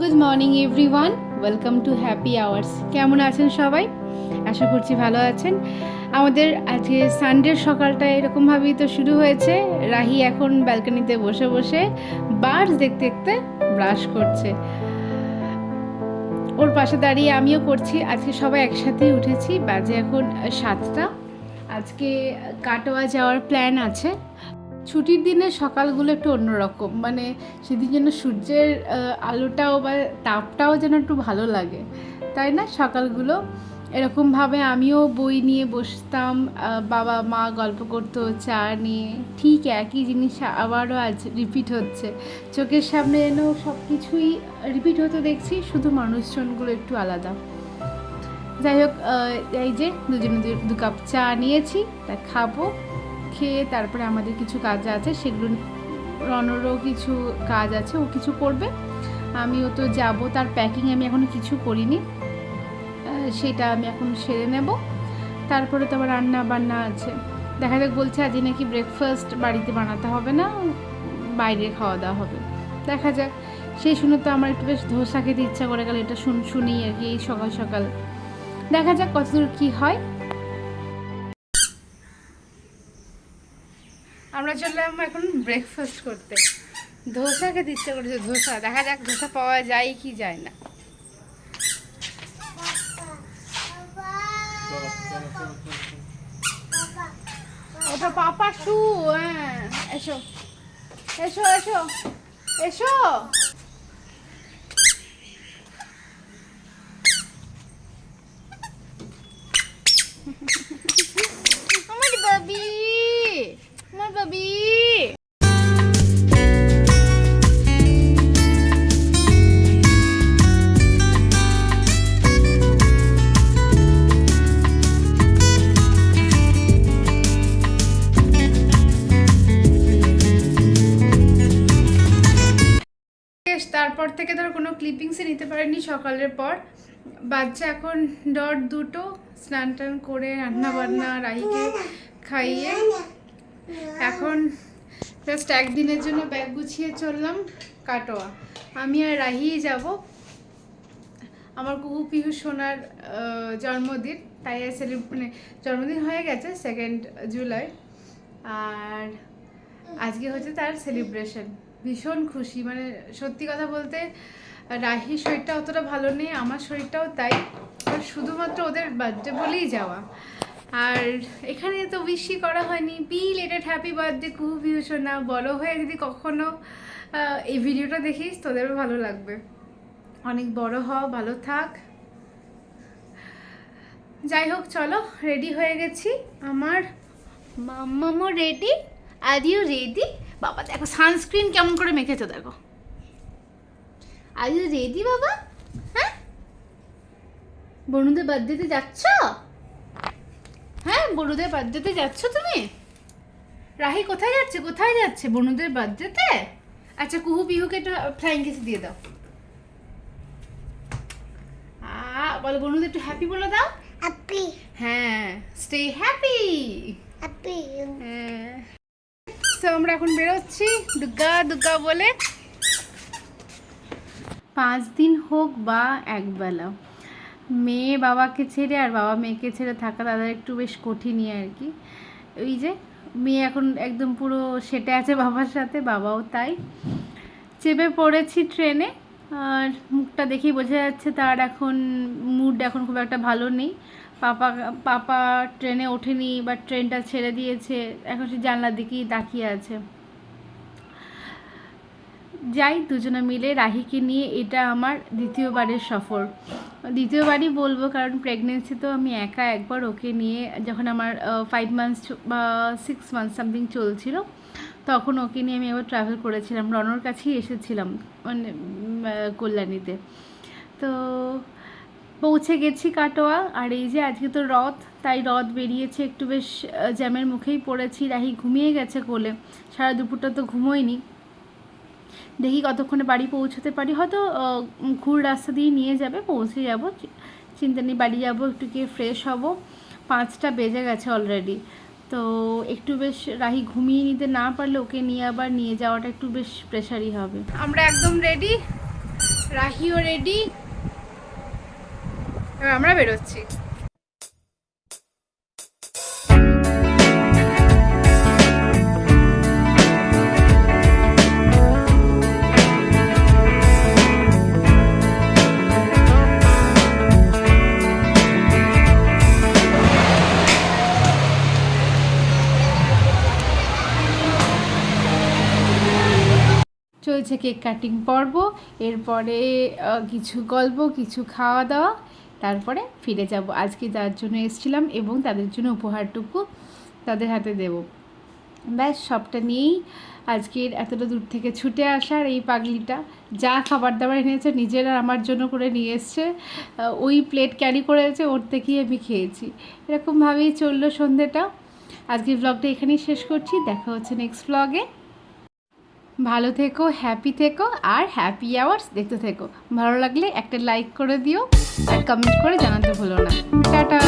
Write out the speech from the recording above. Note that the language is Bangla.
Good morning everyone welcome to happy hours কেমন আছেন সবাই? আশা করছি ভালো আছেন। আমাদের আজকে সানডের সকালটা এরকমভাবেই তো শুরু হয়েছে। রাহি এখন ব্যালকনিতে বসে বসে বার্ডস দেখতে দেখতে ব্রাশ করছে। ওর পাশে দাঁড়িয়ে আমিও করছি। আজকে সবাই একসাথেই উঠেছি। বাজে এখন সাতটা। আজকে কাটোয়া যাওয়ার প্ল্যান আছে। ছুটির দিনে সকালগুলো একটু অন্যরকম। মানে সেদিন যেন সূর্যের আলোটাও বা তাপটাও যেন একটু ভালো লাগে। তাই না? সকালগুলো। এরকমভাবে আমিও বই নিয়ে বসতাম বাবা মা গল্প করতো, চা নিয়ে। ঠিক একই জিনিস আবারও আজ রিপিট হচ্ছে। চোখের সামনে এনেও সব কিছুই রিপিট হতে দেখছি, শুধু মানুষজনগুলো একটু আলাদা। যাই হোক এই যে দুজনে দু কাপ চা নিয়েছি, তা খাব। খেয়ে তারপরে আমাদের কিছু কাজ আছে, সেগুলো রনরও কিছু কাজ আছে, ও কিছু করবে। আমিও তো যাব, তার প্যাকিং আমি এখনও কিছু করিনি। সেটা আমি এখন সেরে নেব। তারপরে তো আবার রান্না বান্না আছে। দেখা যাক বলছে আজকে নাকি ব্রেকফাস্ট বাড়িতে বানাতে হবে না বাইরে খাওয়া দাওয়া হবে। দেখা যাক। সেই শুনে তো আমার একটু বেশ ধোসা খেতে ইচ্ছা করে গেল, এটা শুন শুনেই আর কি, এই সকাল সকাল। দেখা যাক কতদূর কি হয়। আমরা চললাম এখন ব্রেকফাস্ট করতে। ধোসাকে ইচ্ছে করেছে ধোসা। দেখা যাক ধোসা পাওয়া যায় কি যায় না। ওটা পাপা শু হ্যাঁ। এসো। এসো এসো। এসো। তারপর থেকে ধর কোনো ক্লিপিংসই নিতে পারিনি সকালের পর। বাচ্চা এখন ডট দুটো, স্নান টান করে রান্না বান্না রাহিকে খাইয়ে এখন জাস্ট একদিনের জন্য ব্যাগ গুছিয়ে চললাম কাটোয়া। আমি আর রাহিই যাব। আমার কুকু পিহু সোনার জন্মদিন, তাই সেলিব মানে জন্মদিন হয়ে গেছে সেকেন্ড জুলাই আর আজকে হচ্ছে তার সেলিব্রেশন ভীষণ খুশি। মানে সত্যি কথা বলতে, রাহির শরীরটা অতটা ভালো নেই, আমার শরীরটাও তাই। শুধুমাত্র ওদের বার্থডে বলেই যাওয়া। আর এখানে তো উইশই করা হয়নি। বি লেটেড হ্যাপি বার্থডে কুহু না। বড় হয়ে যদি কখনো এই ভিডিওটা দেখিস তোদেরও ভালো লাগবে। অনেক বড় হও ভালো থাক। যাই হোক, চলো রেডি হয়ে গেছি। আমার মাম্মামো রেডি আর ইউ রেডি বাবা দেখো সানস্ক্রিন কেমন করে মেখেছো দেখো। আর ইউ রেডি বাবা? হ্যাঁ? বনুদের বার্থডেতে যাচ্ছ? হ্যাঁ বনুদের বার্থডেতে যাচ্ছ তুমি? রাহি কোথায় যাচ্ছে? কোথায় যাচ্ছে বনুদের বার্থডেতে আচ্ছা কুহু বিহুকে একটু ফ্লাইং কিস দিয়ে দাও। বলো বনুদের একটু হ্যাপি বলে দাও। Happy, হ্যাঁ স্টে হ্যাপি happy. হ্যাঁ। তো আমরা এখন বেরোচ্ছি দুর্গা দুর্গা বলে। পাঁচ দিন হোক বা একবেলা মেয়ে বাবাকে ছেড়ে আর বাবা মেয়েকে ছেড়ে থাকা তাদের একটু বেশ কঠিনই আর কি। ওই যে, মেয়ে এখন একদম পুরো সেটে আছে বাবার সাথে, বাবাও তাই। চেপে পড়েছি ট্রেনে, আর মুখটা দেখেই বোঝা যাচ্ছে তার এখন মুড এখন খুব একটা ভালো নেই। পাপা পাপা ট্রেনে ওঠেনি বা ট্রেনটা ছেড়ে দিয়েছে, এখন সে জানলার দিকেই তাকিয়ে আছে। যাই, দুজনে মিলে রাহিকে নিয়ে এটা আমার দ্বিতীয়বারের সফর। দ্বিতীয়বারই বলব, কারণ প্রেগনেন্সি তো আমি একা একবার ওকে নিয়ে যখন আমার ফাইভ মান্থস বা সিক্স মান্থস সামথিং চলছিল, তখন ওকে নিয়ে আমি একবার ট্রাভেল করেছিলাম। রনর কাছেই এসেছিলাম মানে কল্যাণীতে। তো পৌঁছে গেছি কাটোয়া, আর এই যে আজকে তো রথ, তাই রথ বেরিয়েছে একটু বেশ জ্যামের মুখেই পড়েছি। রাহি ঘুমিয়ে গেছে কোলে, সারা দুপুরটা তো ঘুমোয়নি। দেখি কতক্ষণে বাড়ি পৌঁছতে পারি। হয়তো ঘুর রাস্তা দিয়ে নিয়ে যাবে, পৌঁছে যাব। চিন্তা নেই, বাড়ি যাব, একটু গিয়ে ফ্রেশ হব। পাঁচটা বেজে গেছে অলরেডি তো একটু বেশ, রাহি ঘুমিয়ে নিতে না পারলে ওকে নিয়ে আবার নিয়ে যাওয়াটা একটু বেশ প্রেশারই হবে। আমরা একদম রেডি রাহিও রেডি এবার আমরা বেরোচ্ছি। চলছে কেক কাটিং পর্ব এরপরে কিছু গল্প কিছু খাওয়া দাওয়া তারপরে ফিরে যাব। আজকে যার জন্য এসেছিলাম এবং তাদের জন্য উপহারটুকু তাদের হাতে দেব। ব্যাস, সবটা নিয়েই আজকের এতটা দূর থেকে ছুটে আসার এই পাগলিটা। যা খাবার দাবার এনেছে নিজের আমার জন্য করে নিয়ে এসছে। ওই প্লেট ক্যারি করেছে, ওর থেকেই আমি খেয়েছি। এরকমভাবেই চলল সন্ধ্যেটা আজকের ব্লগটা এখানেই শেষ করছি। দেখা হচ্ছে নেক্সট ব্লগে ভালো থেকো হ্যাপি থেকো আর হ্যাপি আওয়ার্স দেখতে থেকো। ভালো লাগলে একটা লাইক করে দিও আর কমেন্ট করে জানাতে ভুলো না। টাটা!